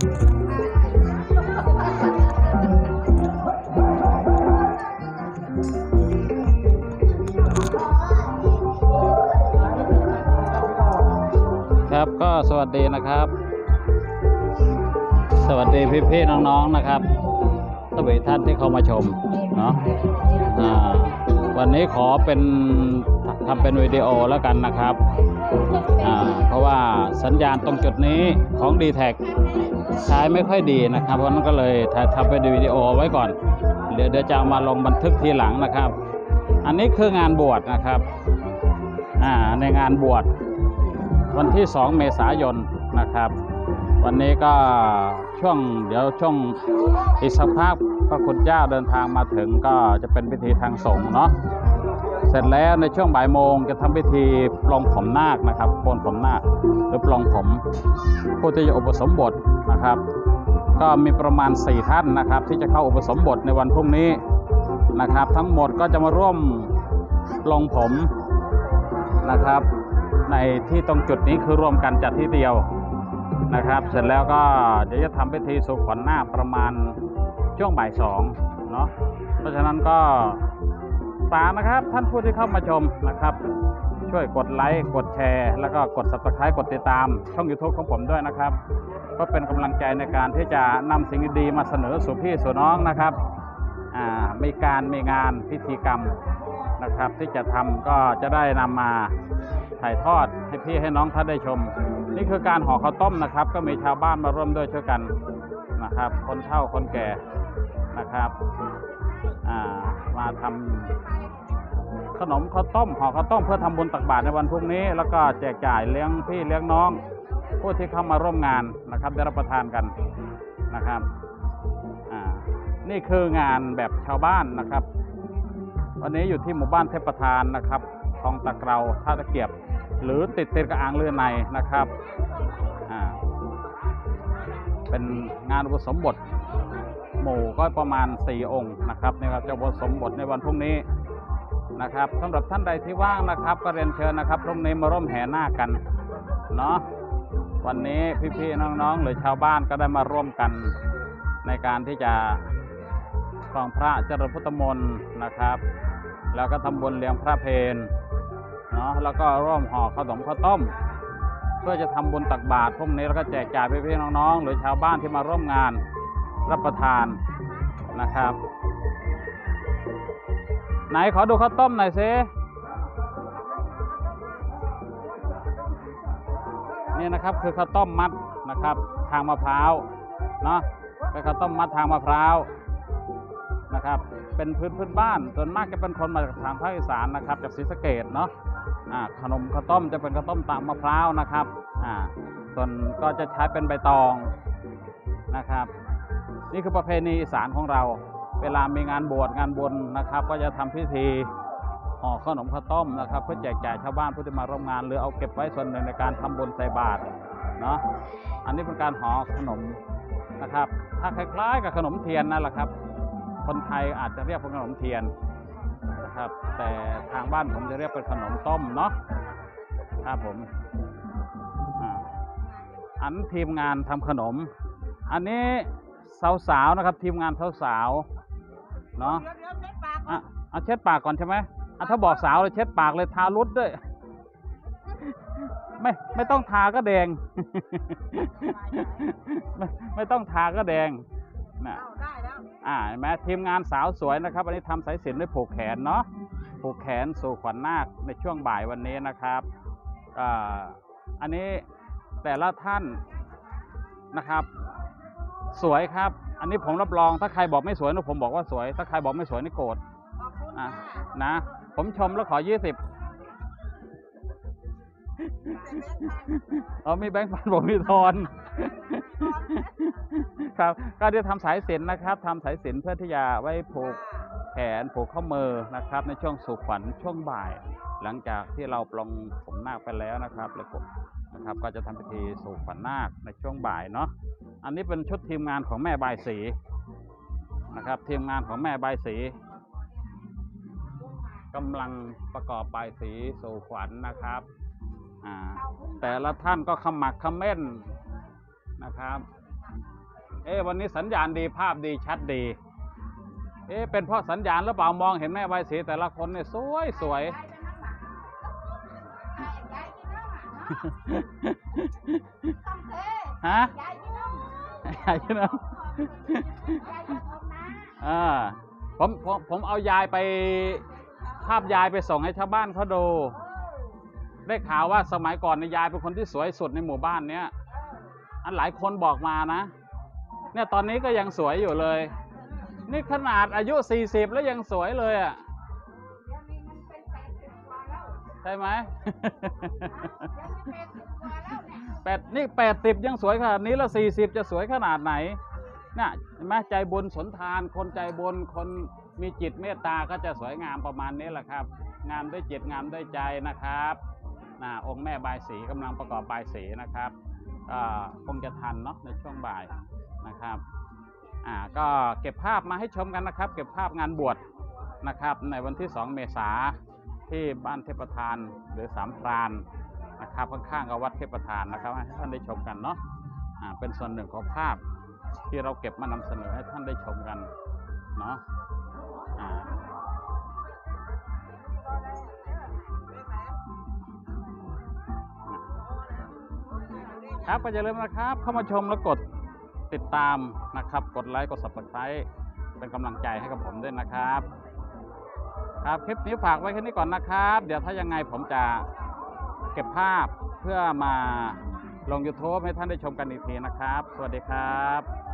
ครับก็สวัสดีนะครับ สวัสดีพี่ๆน้องๆนะครับสวัสดีท่านที่เข้ามาชมเนาะวันนี้ขอเป็นทำเป็นวิดีโอแล้วกันนะครับ เพราะว่าสัญญาณตรงจุดนี้ของ d t แทใช้ไม่ค่อยดีนะครับ เพราะนั้นก็เลยทำเป็นวิดีโอไว้ก่อน เดี๋ยวเดี๋ยวจะเอามาลงบันทึกทีหลังนะครับ อันนี้คืองานบวชนะครับในงานบวชวันที่ 2 เมษายนนะครับ วันนี้ก็ช่วงเดี๋ยวช่วงอีกสักพักพระคุณเจ้าเดินทางมาถึงก็จะเป็นพิธีทางสงฆ์เนาะ เสร็จแล้วในช่วงบ่ายโมงจะทำพิธีปลงผมนาคนะครับโกนผมนาคหรือปลงผมผู้ที่จะอุปสมบทนะครับ ก็มีประมาณ 4 ท่านนะครับ ที่จะเข้าอุปสมบทในวันพรุ่งนี้นะครับ ทั้งหมดก็จะมาร่วมปลงผมนะครับ ในที่ตรงจุดนี้คือรวมกันจัดที่เดียวนะครับ เสร็จแล้วก็เดี๋ยวจะทำพิธีสุขวัญนาคประมาณช่วงบ่ายสองเนาะเพราะฉะนั้นก็ ฝานะครับ ท่านผู้ที่เข้ามาชมนะครับ ช่วยกดไลค์กดแชร์ แล้วก็กด subscribe กดติดตาม ช่อง YouTube ของผมด้วยนะครับ ก็เป็นกำลังใจในการที่จะนำสิ่งดีๆมาเสนอสู่พี่สู่น้องนะครับอ่ามีการมีงานพิธีกรรมนะครับ ที่จะทำก็จะได้นำมาถ่ายทอดให้พี่ให้น้องท่านได้ชม นี่คือการห่อข้าวต้มนะครับ ก็มีชาวบ้านมาร่วมด้วยช่วยกันนะครับ คนเฒ่าคนแก่นะครับ มาทำขนมข้าวต้มห่อข้าวต้มเพื่อทำบุญตักบาตรในวันพรุ่งนี้ แล้วก็แจกจ่ายเลี้ยงพี่เลี้ยงน้องผู้ที่เข้ามาร่วมงานนะครับ ได้รับประทานกันนะครับนี่คืองานแบบชาวบ้านนะครับ วันนี้อยู่ที่หมู่บ้านเทพประธานนะครับคลองตะเกราท่าตะเกียบ หรือติดติดกับอ่างเรือในนะครับเป็นงานอุปสมบท หมู่ก็ประมาณ 4 องค์นะครับนี่ครับจะอุปสมบทในวันพรุ่งนี้นะครับสำหรับท่านใดที่ว่างนะครับ ก็เรียนเชิญนะครับพรุ่งนี้มาร่วมแห่นาคกันเนาะวันนี้พี่ๆน้องๆ หรือชาวบ้านก็ได้มาร่วมกันในการที่จะครองพระเจริญพุทธมนต์นะครับ แล้วก็ทำบุญเลี้ยงพระเพนเนาะแล้วก็ร่วมห่อขนมข้าวต้ม เพื่อจะทำบุญตักบาตรพรุ่งนี้แล้วก็แจกจ่ายพี่ๆน้องๆ หรือชาวบ้านที่มาร่วมงาน รับประทานนะครับ ไหนขอดูข้าวต้มหน่อยสินี่นะครับคือข้าวต้มมัดนะครับ ทางมะพร้าวเนาะเป็นข้าวต้มมัดทางมะพร้าวนะครับ เป็นพื้นพื้นบ้านส่วนมากจะเป็นคนมาจากทางภาคอีสานนะครับ จากศรีสะเกดเนาะขนมข้าวต้มจะเป็นข้าวต้มตามมะพร้าวนะครับอ่าส่วนก็จะใช้เป็นใบตองนะครับ นี่คือประเพณีอีสานของเรา เวลามีงานบวชงานบุญนะครับ ก็จะทำพิธีห่อขนมข้าวต้มนะครับ เพื่อแจกจ่ายชาวบ้านผู้ที่มาร่วมงานหรือเอาเก็บไว้ส่วนหนึ่งในการทำบุญใส่บาตรเนาะอันนี้เป็นการห่อขนมนะครับ ถ้าคล้ายๆกับขนมเทียนนั่นแหละครับ คนไทยอาจจะเรียกเป็นขนมเทียนนะครับ แต่ทางบ้านผมจะเรียกเป็นขนมต้มเนาะครับผมอันทีมงานทำขนม อันนี้ สาวๆนะครับ ทีมงานสาวๆเนาะเดี๋ยวเดี๋ยวเช็ดปากก่ออะนเอาเช็ดปากก่อนใช่ไหมอะถ้าบอกสาวเลยเช็ดปากเลยทารุดด้วย ไม่ไม่ต้องทาก็แดง ไม่ไม่ต้องทาก็แดงนะเอาได้แล้วอ่าเห็นไหมทีมงานสาวสวยนะครับวันนี้ทำสายสิญจนด้วยผูกแขนเนาะผูกแขนสู่ขวัญนาคในช่วงบ่ายวันนี้นะครับอ่าอันนี้แต่ละท่านนะครับ สวยครับ อันนี้ผมรับรองถ้าใครบอกไม่สวยนะผมบอกว่าสวย ถ้าใครบอกไม่สวยนี่โกรธขอบคุณอะค่ะนะ ผมชมแล้วขอยี่สิบเอามีแบงค์พันผมมีทอน ครับก็ได้ทำสายสิญจนนะครับทำสายสิญจนเพื่อที่จะไว้ผูกแขนผูกข้อมือนะครับ ในช่วงสู่ขวัญช่วงบ่าย หลังจากที่เราปลงผมนาคไปแล้วนะครับแล้วก็ นะครับ ก็จะทำพิธีสู่ขวัญนาคในช่วงบ่ายเนาะอันนี้เป็นชุดทีมงานของแม่บายสีนะครับ ทีมงานของแม่บายสีกำลังประกอบบายสีสู่ขวัญนะครับอ่าแต่ละท่านก็ขมักขม้นนะครับ เอ๊วันนี้สัญญาณดีภาพดีชัดดี เอ๊เป็นเพราะสัญญาณหรือเปล่ามองเห็นแม่ใบสีแต่ละคนเนี่ยสวยสวย ฮะยายกินน้ำอ่าผมผมผมเอายายไป ภาพยายไปส่งให้ชาวบ้านเขาดู ได้ข่าวว่าสมัยก่อนเนี่ยยายเป็นคนที่สวยสุดในหมู่บ้านเนี้ยอันหลายคนบอกมานะ เนี่ยตอนนี้ก็ยังสวยอยู่เลย นี่ขนาดอายุ 40 แล้วยังสวยเลยอะ ใช่ไหมแปดนี่แปดสิบยังสวยขนาดนี้แล้วสี่สิบจะสวยขนาดไหนน่ะเห็นไหมใจบุญสนทาน คนใจบุญคนมีจิตเมตตาก็จะสวยงามประมาณนี้แหละครับ งามด้วยจิตงามด้วยใจนะครับน่ะองค์แม่บายสีกำลังประกอบบายสีนะครับก็คงจะทันเนาะในช่วงบ่ายนะครับอ่าก็เก็บภาพมาให้ชมกันนะครับ เก็บภาพงานบวชนะครับ ในวันที่ 2 เมษา ที่บ้านเทพทานหรือสามพรานนะครับข้างๆกับวัดเทพทานนะครับให้ท่านได้ชมกันเนาะเป็นส่วนหนึ่งของภาพที่เราเก็บมานำเสนอให้ท่านได้ชมกันเนาะครับก็อย่าลืมนะครับ เข้ามาชมแล้วกดติดตามนะครับ กดไลค์กด subscribe เป็นกำลังใจให้กับผมด้วยนะครับ ครับคลิปนี้ฝากไว้แค่นี้ก่อนนะครับ เดี๋ยวถ้ายังไงผมจะเก็บภาพเพื่อมาลง YouTube ให้ท่านได้ชมกันอีกทีนะครับ สวัสดีครับ